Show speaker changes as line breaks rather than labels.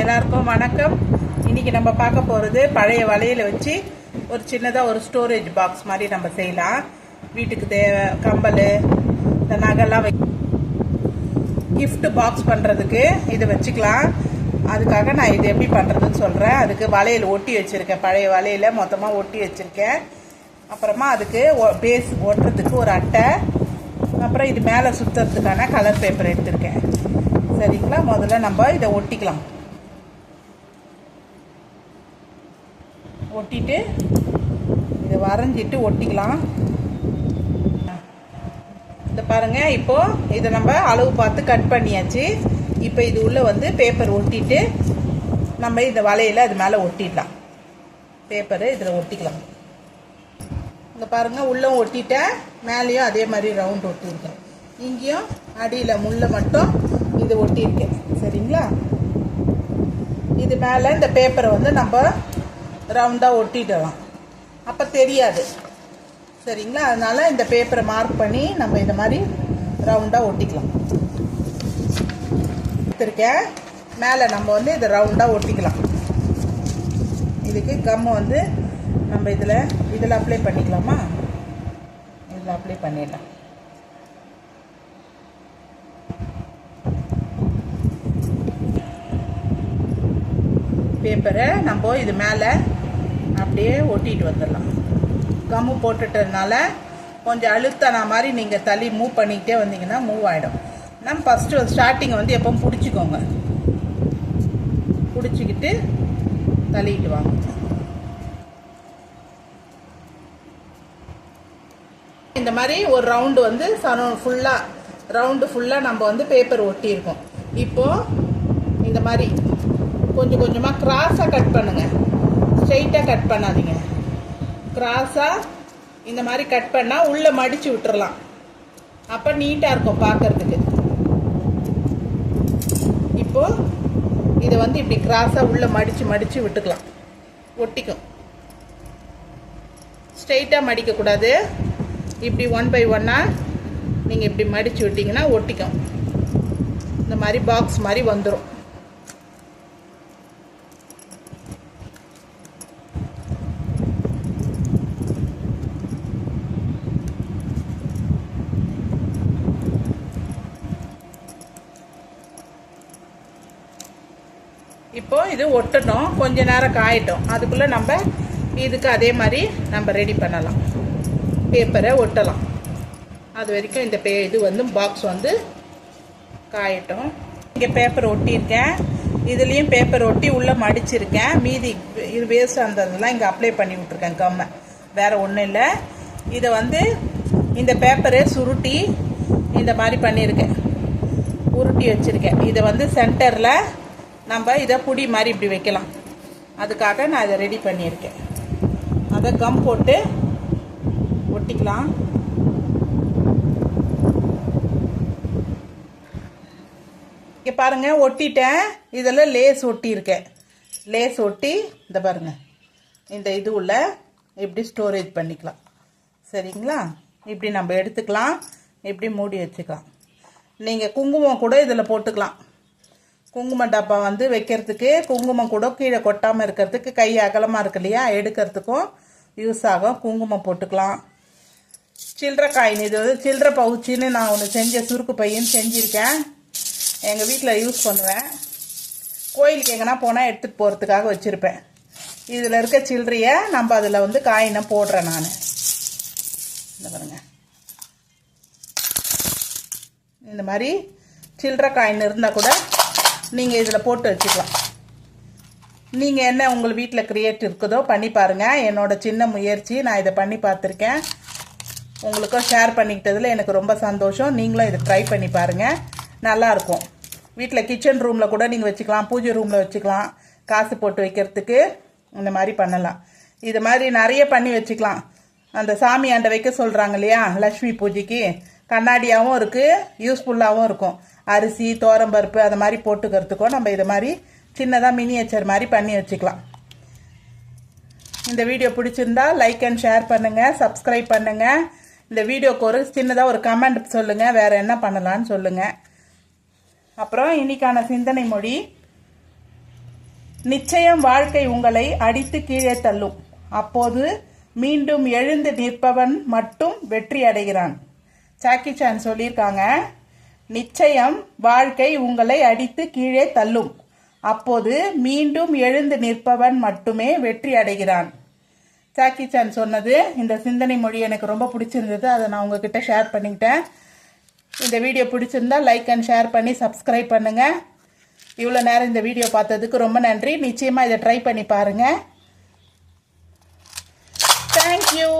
எல்லாருக்கும் வணக்கம். இன்னைக்கு நம்ம பார்க்க போகிறது பழைய வளையல வச்சு ஒரு சின்னதாக ஒரு ஸ்டோரேஜ் பாக்ஸ் மாதிரி நம்ம செய்யலாம். வீட்டுக்கு தேவை கம்பல் இந்த நகைலாம் வை gift பாக்ஸ் பண்ணுறதுக்கு இதை வச்சுக்கலாம். அதுக்காக நான் இது எப்படி பண்ணுறதுன்னு சொல்கிறேன் அதுக்கு வளையல் ஒட்டி வச்சுருக்கேன். பழைய வளையல மொத்தமாக ஒட்டி வச்சுருக்கேன். அப்புறமா அதுக்கு பேஸ் ஒட்டுறதுக்கு ஒரு அட்டை. அப்புறம் இது மேலே சுற்றுறதுக்கான கலர் பேப்பர் எடுத்திருக்கேன். சரிங்களா? முதல்ல நம்ம இதை ஒட்டிக்கலாம். ஒட்டிட்டு இதை வரைஞ்சிட்டு ஒட்டிக்கலாம். இந்த பாருங்கள் இப்போ இதை நம்ம அளவு பார்த்து கட் பண்ணியாச்சு. இப்போ இது உள்ளே வந்து பேப்பர் ஒட்டிட்டு நம்ம இந்த வலையில் அது மேலே ஒட்டிடலாம். பேப்பரை இதில் ஒட்டிக்கலாம். இந்த பாருங்கள் உள்ளம் ஒட்டிட்டேன் மேலேயும் அதே மாதிரி ரவுண்ட் ஒட்டியிருக்கேன். இங்கேயும் அடியில் முள்ளை மட்டும் இது ஒட்டியிருக்கேன். சரிங்களா? இது மேலே இந்த பேப்பரை வந்து நம்ம ரவுண்டாக ஒட்டிடலாம். அப்போ தெரியாது. சரிங்களா? அதனால் இந்த பேப்பரை மார்க் பண்ணி நம்ம இந்த மாதிரி ரவுண்டாக ஒட்டிக்கலாம். எடுத்திருக்கேன். மேலே நம்ம வந்து இதை ரவுண்டாக ஒட்டிக்கலாம். இதுக்கு கம்மை வந்து நம்ம இதில் இதில் அப்ளை பண்ணிக்கலாமா? இதில் அப்ளை பண்ணிடலாம். பேப்பரை நம்ம இது மேலே அப்படியே ஒட்டிட்டு வந்துடலாம். கம்மு போட்டுட்டதுனால கொஞ்சம் அழுத்தன மாதிரி நீங்கள் தள்ளி மூவ் பண்ணிக்கிட்டே வந்தீங்கன்னா மூவ் ஆகிடும் நம்ம ஃபஸ்ட்டு ஸ்டார்டிங்கை வந்து எப்பவும் பிடிச்சிக்கோங்க. பிடிச்சிக்கிட்டு தள்ளிட்டு வாங்க. இந்த மாதிரி ஒரு ரவுண்டு வந்து சரௌண்ட் ஃபுல்லாக ரவுண்டு ஃபுல்லாக நம்ம வந்து பேப்பர் ஒட்டியிருக்கோம். இப்போது இந்த மாதிரி கொஞ்சம் கொஞ்சமாக கிராஸாக கட் பண்ணுங்கள் ஸ்ட்ரெயிட்டாக கட் பண்ணாதீங்க. கிராஸாக இந்த மாதிரி கட் பண்ணால் உள்ளே மடித்து விட்டுறலாம். அப்போ நீட்டாக இருக்கும் பார்க்கறதுக்கு. இப்போது இதை வந்து இப்படி கிராஸாக உள்ளே மடித்து மடித்து விட்டுக்கலாம். ஒட்டிக்கும். ஸ்ட்ரெயிட்டாக மடிக்கக்கூடாது. இப்படி ஒன் பை ஒன்னாக நீங்கள் இப்படி மடித்து விட்டிங்கன்னா ஒட்டிக்கும். இந்த மாதிரி பாக்ஸ் மாதிரி வந்துடும் இப்போ இது ஒட்டணும். கொஞ்ச நேரம் காயட்டும். அதுக்குள்ளே நம்ம இதுக்கு அதே மாதிரி நம்ம ரெடி பண்ணலாம். பேப்பரை ஒட்டலாம். அது வரைக்கும் இந்த பே இது வந்து பாக்ஸ் வந்து காயட்டும். இங்கே பேப்பர் ஒட்டியிருக்கேன். இதுலேயும் பேப்பர் ஒட்டி உள்ளே மடிச்சிருக்கேன். மீதி இது வேஸ்ட் இருந்ததுலாம் இங்கே அப்ளை பண்ணி விட்ருக்கேன் கம்மை வேறு ஒன்றும் இல்லை. இதை வந்து இந்த பேப்பரை சுருட்டி இந்த மாதிரி பண்ணியிருக்கேன். உருட்டி வச்சுருக்கேன். இதை வந்து சென்டரில் நம்ம இதை புடி மாதிரி இப்படி வைக்கலாம். அதுக்காக நான் இதை ரெடி பண்ணியிருக்கேன். அதை கம் போட்டு ஒட்டிக்கலாம். இங்கே பாருங்கள் ஒட்டிட்டேன். இதில் லேஸ் ஒட்டியிருக்கேன் லேஸ் ஒட்டி இந்த பாருங்க இந்த இது உள்ள இப்படி ஸ்டோரேஜ் பண்ணிக்கலாம். சரிங்களா? இப்படி நம்ம எடுத்துக்கலாம். இப்படி மூடி வச்சுக்கலாம். நீங்கள் குங்குமம் கூட இதில் போட்டுக்கலாம். குங்கும டப்பா வந்து வைக்கிறதுக்கு குங்குமம் கூட கீழே கொட்டாமல் இருக்கிறதுக்கு கை அகலமாக இருக்கு இல்லையா? எடுக்கிறதுக்கும் யூஸ் ஆகும். குங்குமம் போட்டுக்கலாம். சில்லறை காயின் இது வந்து சில்லறை பவுச்சின்னு நான் ஒன்று செஞ்ச சுருக்கு பையன்னு செஞ்சுருக்கேன். எங்கள் வீட்டில் யூஸ் பண்ணுவேன். கோயிலுக்கு எங்கன்னா போனால் எடுத்துகிட்டு போகிறதுக்காக வச்சுருப்பேன். இதில் இருக்க சில்லறையை நம்ம அதில் வந்து காயினை போடுறேன் நான். இந்த பாருங்க. இந்த மாதிரி சில்லறை காயின் இருந்தால் கூட நீங்கள் இதில் போட்டு வச்சுக்கலாம். நீங்கள் என்ன உங்கள் வீட்டில் க்ரியேட் இருக்குதோ பண்ணி பாருங்கள் என்னோடய சின்ன முயற்சி நான் இதை பண்ணி பார்த்துருக்கேன். உங்களுக்கும் ஷேர் பண்ணிக்கிட்டதில் எனக்கு ரொம்ப சந்தோஷம். நீங்களும் இதை ட்ரை பண்ணி பாருங்கள் நல்லாயிருக்கும். வீட்டில் கிச்சன் ரூமில் கூட நீங்கள் வச்சுக்கலாம். பூஜை ரூமில் வச்சுக்கலாம். காசு போட்டு வைக்கிறதுக்கு இந்த மாதிரி பண்ணலாம். இது மாதிரி நிறைய பண்ணி வச்சுக்கலாம். அந்த சாமி ஆண்டை வைக்க சொல்கிறாங்க இல்லையா? லக்ஷ்மி பூஜைக்கு. கண்ணாடியாகவும் இருக்குது யூஸ்ஃபுல்லாகவும் இருக்கும். அரிசி தோரம்பருப்பு அதை மாதிரி போட்டுக்கிறதுக்கும் நம்ம இதை மாதிரி சின்னதாக மினியேச்சர் மாதிரி பண்ணி வச்சுக்கலாம். இந்த வீடியோ பிடிச்சிருந்தா லைக் அண்ட் ஷேர் பண்ணுங்கள் சப்ஸ்கிரைப் பண்ணுங்கள் இந்த வீடியோக்கு ஒரு சின்னதாக ஒரு கமெண்ட் சொல்லுங்கள் வேறு என்ன பண்ணலான்னு சொல்லுங்கள் அப்புறம் இன்னைக்கான சிந்தனை மொழி. நிச்சயம் வாழ்க்கை உங்களை அடித்து கீழே தள்ளும். அப்போது மீண்டும் எழுந்து நிற்பவன் மட்டும் வெற்றி அடைகிறான். சாக்கி சான் சொல்லியிருக்காங்க. நிச்சயம் வாழ்க்கை உங்களை அடித்து கீழே தள்ளும். அப்போது மீண்டும் எழுந்து நிற்பவன் மட்டுமே வெற்றி அடைகிறான். சாக்கி சான் சொன்னது. இந்த சிந்தனை மொழி எனக்கு ரொம்ப பிடிச்சிருந்தது. அதை நான் உங்ககிட்ட ஷேர் பண்ணிக்கிட்டேன். இந்த வீடியோ பிடிச்சிருந்தா லைக் அண்ட் ஷேர் பண்ணி சப்ஸ்கிரைப் பண்ணுங்கள் இவ்வளோ நேரம் இந்த வீடியோ பார்த்ததுக்கு ரொம்ப நன்றி. நிச்சயமாக இதை ட்ரை பண்ணி பாருங்கள் தேங்க்யூ